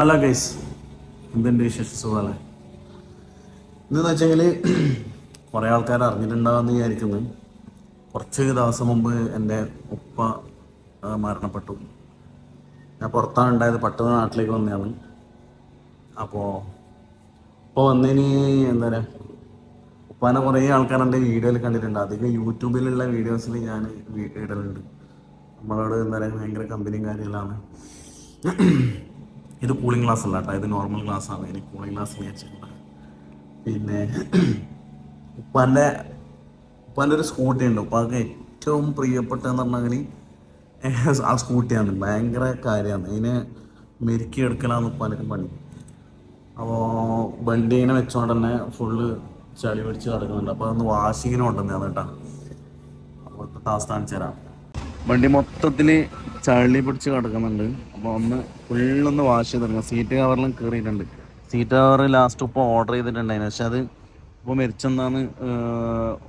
Hello guys എന്തുണ്ട് വിശേഷ സുഖമല്ലേ ഇതെന്ന് വെച്ചെങ്കിൽ കുറേ ആൾക്കാർ അറിഞ്ഞിട്ടുണ്ടാകുമെന്ന് വിചാരിക്കുന്നു. കുറച്ച് ദിവസം മുമ്പ് എന്റെ ഉപ്പ മരണപ്പെട്ടു. ഞാൻ പുറത്താണ് ഉണ്ടായത്. പെട്ടെന്ന് നാട്ടിലേക്ക് വന്നതാണ് അപ്പോൾ ഇപ്പോൾ വന്നതിന് എന്താ പറയുക ഉപ്പാനെ കുറേ ആൾക്കാർ എന്റെ വീഡിയോയിൽ കണ്ടിട്ടുണ്ട്. അധികം യൂട്യൂബിലുള്ള വീഡിയോസിൽ ഞാൻ ഇടലുണ്ട്. നമ്മളോട് എന്താ പറയുക ഭയങ്കര കമ്പനിയും കാര്യങ്ങളാണ്. ഇത് കൂളിംഗ് ഗ്ലാസ് അല്ല കേട്ടോ ഇത് നോർമൽ ഗ്ലാസ് ആണ്. എനിക്ക് കൂളിംഗ് ഗ്ലാസ് വെച്ചിട്ടുണ്ട് പിന്നെ ഉപ്പാന്റെ ഉപ്പാന്റെ ഒരു സ്കൂട്ടി ഉണ്ട്. ഉപ്പാക്ക് ഏറ്റവും പ്രിയപ്പെട്ടതെന്ന് പറഞ്ഞാൽ ആ സ്കൂട്ടിയാണ് ഭയങ്കര കാര്യമാണ്. ഇതിനെ മെരുക്കി എടുക്കലാണ് ഉപ്പാനൊക്കെ പണി. അപ്പോൾ വണ്ടി ഇങ്ങനെ വെച്ചോണ്ട് തന്നെ ഫുള്ള് ചളി പിടിച്ച് കിടക്കുന്നുണ്ട് അപ്പോൾ അതൊന്ന് വാഷിങ്ങിന് കൊണ്ടുവന്നതാണ് കേട്ടോ അപ്പോൾ ടാസ്ക് കാണിച്ചു തരാം. വണ്ടി മൊത്തത്തിൽ ചളി പിടിച്ച് കിടക്കുന്നുണ്ട് അപ്പോൾ ഒന്ന് ഫുള്ളൊന്ന് വാഷ് ചെയ്തെടുക്കണം സീറ്റ് കവറിലും കയറിയിട്ടുണ്ട് സീറ്റ് കവർ ലാസ്റ്റ് ഇപ്പോൾ ഓർഡർ ചെയ്തിട്ടുണ്ടായിരുന്നു. പക്ഷെ അത് ഇപ്പോൾ മരിച്ചെന്നാണ്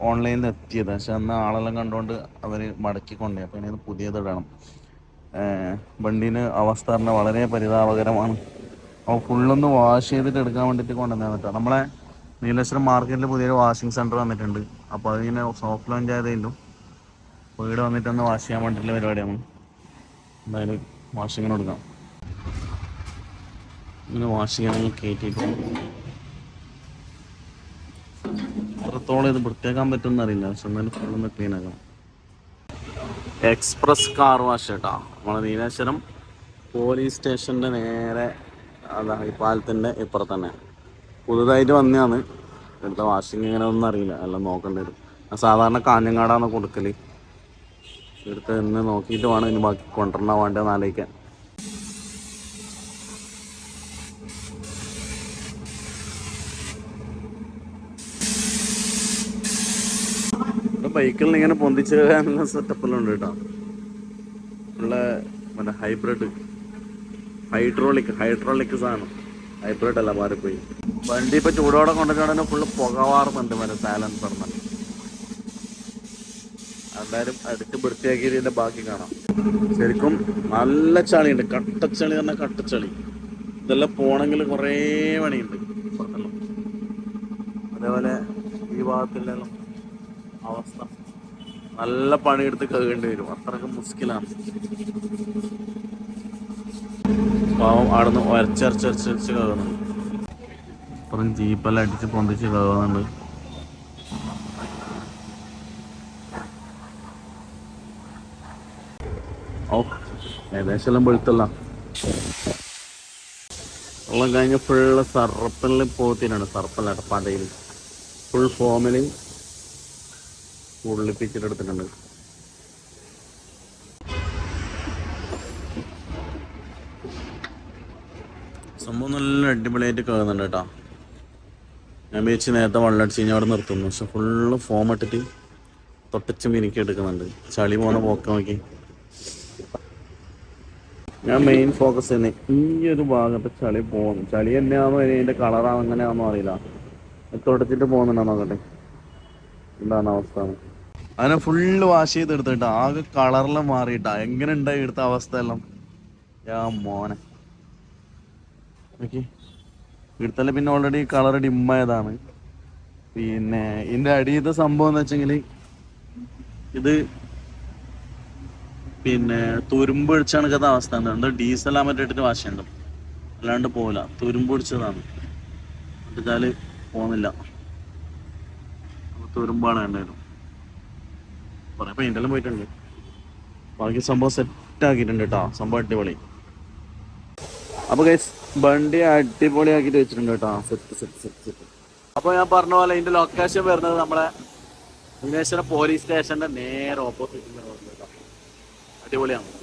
ഓൺലൈനിൽ എത്തിയത്. പക്ഷെ അന്ന് ആളെല്ലാം കണ്ടുകൊണ്ട് അവർ മടക്കി കൊണ്ടുപോയി. അപ്പോൾ ഇനി അത് പുതിയത് ഇടണം. വണ്ടീന്റെ അവസ്ഥ പറഞ്ഞാൽ വളരെ പരിതാപകരമാണ്. അപ്പോൾ ഫുള്ളൊന്ന് വാഷ് ചെയ്തിട്ട് എടുക്കാൻ വേണ്ടിയിട്ട് കൊണ്ടുവന്നാൽ കേട്ടോ. നമ്മളെ നീലേശ്വരം മാർക്കറ്റിൽ പുതിയൊരു വാഷിംഗ് സെന്റർ വന്നിട്ടുണ്ട്. അപ്പോൾ അതിങ്ങനെ സോഫ്റ്റ് ലോഞ്ച് ആയതേലും വീട് വന്നിട്ട് ഒന്ന് വാഷ് ചെയ്യാൻ വേണ്ടിയിട്ടുള്ള പരിപാടിയാണ്. എന്തായാലും വാഷിങ്ങിന് കൊടുക്കാം. ഇങ്ങനെ വാഷ് ചെയ്യാൻ കയറ്റിയിട്ട് എത്രത്തോളം ഇത് വൃത്തിയാക്കാൻ പറ്റുമെന്ന് അറിയില്ല. പക്ഷെ എന്നാലും ക്ലീൻ ആക്കണം. എക്സ്പ്രസ് കാർ വാഷ് കേട്ടോ. നമ്മളെ നീലേശ്വരം പോലീസ് സ്റ്റേഷന്റെ നേരെ അതാ ഈ പാലത്തിന്റെ ഇപ്പുറത്ത് തന്നെ. പുതുതായിട്ട് വന്നതാണ്. ഇവിടുത്തെ വാഷിങ് ഇങ്ങനെ ഒന്നും അറിയില്ല. എല്ലാം നോക്കേണ്ടി വരും. സാധാരണ കാഞ്ഞങ്ങാടാണ് കൊടുക്കൽ. എടുത്ത് എന്ന് നോക്കിയിട്ട് വേണം ഇനി ബാക്കി കൊണ്ടുവരണ വേണ്ടതെന്ന് ആലോചിക്കാൻ. ബൈക്കിൽ ഇങ്ങനെ പൊന്തിച്ച് കയറാനുള്ള സെറ്റപ്പെല്ലാം ഉണ്ട് കേട്ടോ. ഉള്ള മറ്റേ ഹൈബ്രിഡ് ഹൈഡ്രോളിക് ഹൈഡ്രോളിക് സാധനം. ഹൈബ്രിഡ് അല്ല മാറിപ്പോയി. വണ്ടി ഇപ്പൊ ചൂടോടെ കൊണ്ടുവച്ചാൽ ഫുള്ള് പുകവാറുന്നുണ്ട് മറ്റേ സാലൻസ് പറഞ്ഞാൽ. എന്തായാലും അടുത്ത് വൃത്തിയാക്കിയതിന്റെ ബാക്കി കാണാം. ശരിക്കും നല്ല ചളിയുണ്ട്. കട്ടച്ചളി കട്ട കട്ടച്ചളി. ഇതെല്ലാം പോണെങ്കിൽ കുറേ പണിയുണ്ട്. പുറത്തെല്ലാം അതേപോലെ ഈ ഭാഗത്തിലെല്ലാം അവസ്ഥ. നല്ല പണിയെടുത്ത് കഴുകേണ്ടി വരും. അത്രയ്ക്ക് മുസ്കിലാണ്. പാവം അവിടുന്ന് ഒരച്ചരച്ചരച്ചരച്ച് കഴുകുന്നുണ്ട്. അപ്പുറം ജീപ്പെല്ലാം അടിച്ച് പൊന്തിച്ച് കഴുകുന്നുണ്ട്. ഓ ഏകദേശം എല്ലാം വെളുത്തല്ല വെള്ളം കഴിഞ്ഞ ഫുള്ള് സർപ്പനിൽ പോത്തിനാണ്. സർപ്പല്ല പടയിൽ ഫുൾ ഫോമിൽ ഉള്ളിപ്പിച്ചിട്ടെടുത്തിട്ടുണ്ട് സംഭവം നല്ല അടിപൊളിയായിട്ട് കയറുന്നുണ്ട് കേട്ടോ. ഞാൻ വിചാരിച്ച് നേരത്തെ വെള്ളം അടിച്ച് കഴിഞ്ഞാൽ അവിടെ നിർത്തുന്നു. പക്ഷെ ഫുള്ള് ഫോം ഇട്ടിട്ട് തൊട്ടച്ച് മിനുക്കി എടുക്കുന്നുണ്ട്. ചളി പോണ പോക്ക നോക്കി. ഞാൻ മെയിൻ ഫോക്കസ് തന്നെ ഈ ഒരു ഭാഗത്ത് ചളി പോകുന്നു. ചളി തന്നെയാണോ ഇനി അതിന്റെ കളറാണോ എങ്ങനെയാണെന്നോ അറിയില്ല. തുടച്ചിട്ട് പോകുന്നുണ്ടോ നോക്കട്ടെ. എന്താണ് അവസ്ഥ? അതിനെ ഫുള്ള് വാഷ് ചെയ്ത് എടുത്തിട്ട് ആകെ കളറിലും മാറിയിട്ടാ. എങ്ങനെ ഉണ്ടായി എടുത്ത അവസ്ഥ എല്ലാം? യാ മോനെ. എടുത്തല്ലേ പിന്നെ ഓൾറെഡി കളർ ഡിമ്മായതാണ്. പിന്നെ ഇതിന്റെ അടിയത്തെ സംഭവം എന്ന് വെച്ചെങ്കിൽ ഇത് പിന്നെ തുരുമ്പ് പിടിച്ച കണക്കത്തെ അവസ്ഥ എന്താ ഡീസൽ ആ മറ്റിട്ട് വാശിയുണ്ട്? അല്ലാണ്ട് പോവില്ല. തുരുമ്പ് പിടിച്ചതാണ്. എന്നുവെച്ചാൽ പോകുന്നില്ല തുരുമ്പാണ് വേണ്ടത് കുറെ പെയിന്റെല്ലാം പോയിട്ടുണ്ട്. ബാക്കി സംഭവം സെറ്റ് ആക്കിയിട്ടുണ്ട് കേട്ടോ സംഭവം അടിപൊളി. അപ്പൊ ഗൈസ് വണ്ടി ആക്കിട്ട് വെച്ചിട്ടുണ്ട് കേട്ടോ സെറ്റ് സെറ്റ് സെറ്റ് സെറ്റ് അപ്പൊ ഞാൻ പറഞ്ഞ പോലെ ഇതിന്റെ ലൊക്കേഷൻ വരുന്നത് നമ്മളെ വിഘ്നേശ്വര പോലീസ് സ്റ്റേഷന്റെ നേരെ ഓപ്പോസിറ്റ് deu olhando.